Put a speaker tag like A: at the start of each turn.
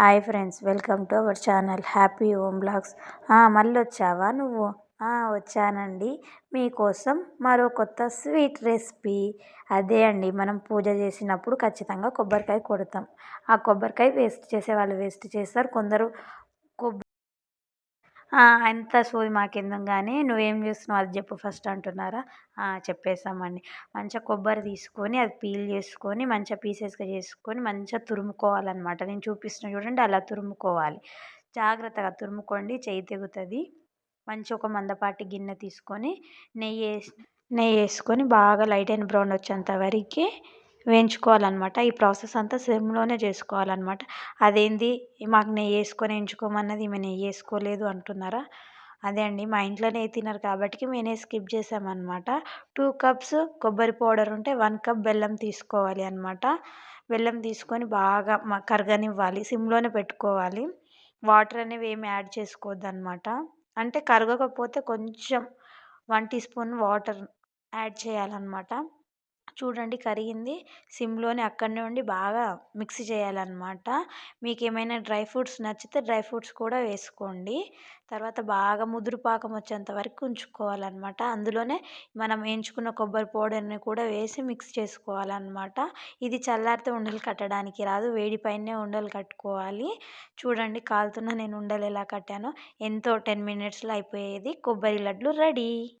A: Hi friends welcome to our channel happy home blogs. మళ్ళీ వచ్చావా నువ్వు? వచ్చానండి. మీకోసం మరో కొత్త స్వీట్ రెసిపీ. అదే అండి మనం పూజ చేసినప్పుడు ఖచ్చితంగా కొబ్బరికాయ కొడతాం. ఆ కొబ్బరికాయ వేస్ట్ చేసే వాళ్ళు వేస్ట్ చేస్తారు. కొందరు అంత సోది మాకెందుకు కానీ నువ్వేం చేస్తున్నావు అది చెప్పు ఫస్ట్ అంటున్నారా? చెప్పేసామండి మంచిగా కొబ్బరి తీసుకొని అది పీల్ చేసుకొని మంచిగా పీసెస్గా చేసుకొని మంచిగా తురుముకోవాలన్నమాట. నేను చూపిస్తున్నా చూడండి అలా తురుముకోవాలి. జాగ్రత్తగా తురుముకోండి చేయి తెగుతుంది. మంచి ఒక మందపాటి గిన్నె తీసుకొని నెయ్యి వేసి నెయ్యి వేసుకొని బాగా లైట్ అండ్ బ్రౌన్ వచ్చేంత వరకు వేయించుకోవాలన్నమాట. ఈ ప్రాసెస్ అంతా సిమ్లోనే చేసుకోవాలన్నమాట. అదేంది? మాకు నెయ్యి వేసుకొని వేయించుకోమన్నది ఈమె నెయ్యి వేసుకోలేదు అంటున్నారా? అదే అండి. మా ఇంట్లోనే తిన్నారు కాబట్టి మేమే స్కిప్ చేసామన్నమాట. టూ కప్స్ కొబ్బరి పౌడర్ ఉంటే వన్ కప్ బెల్లం తీసుకోవాలి అనమాట బెల్లం తీసుకొని బాగా కరగనివ్వాలి. సిమ్లోనే పెట్టుకోవాలి. వాటర్ అనేవి ఏమి యాడ్ చేసుకోవద్దు అనమాట అంటే కరగకపోతే కొంచెం one teaspoon water add చేయాలన్నమాట. చూడండి కరిగింది. సిమ్లోనే అక్కడనే ఉండి బాగా మిక్స్ చేయాలన్నమాట. మీకు ఏమైనా డ్రై ఫ్రూట్స్ నచ్చితే డ్రై ఫ్రూట్స్ కూడా వేసుకోండి. తర్వాత బాగా ముదురు పాకం వచ్చేంత వరకు ఉంచుకోవాలన్నమాట. అందులోనే మనం వేయించుకున్న కొబ్బరి పౌడర్ని కూడా వేసి మిక్స్ చేసుకోవాలన్నమాట. ఇది చల్లారితే ఉండలు కట్టడానికి రాదు. వేడి పైనే ఉండలు కట్టుకోవాలి. చూడండి కాలుతున్న నేను ఉండలు ఎలా కట్టానో. ఎంతో టెన్ మినిట్స్లో అయిపోయేది. కొబ్బరి లడ్లు రెడీ.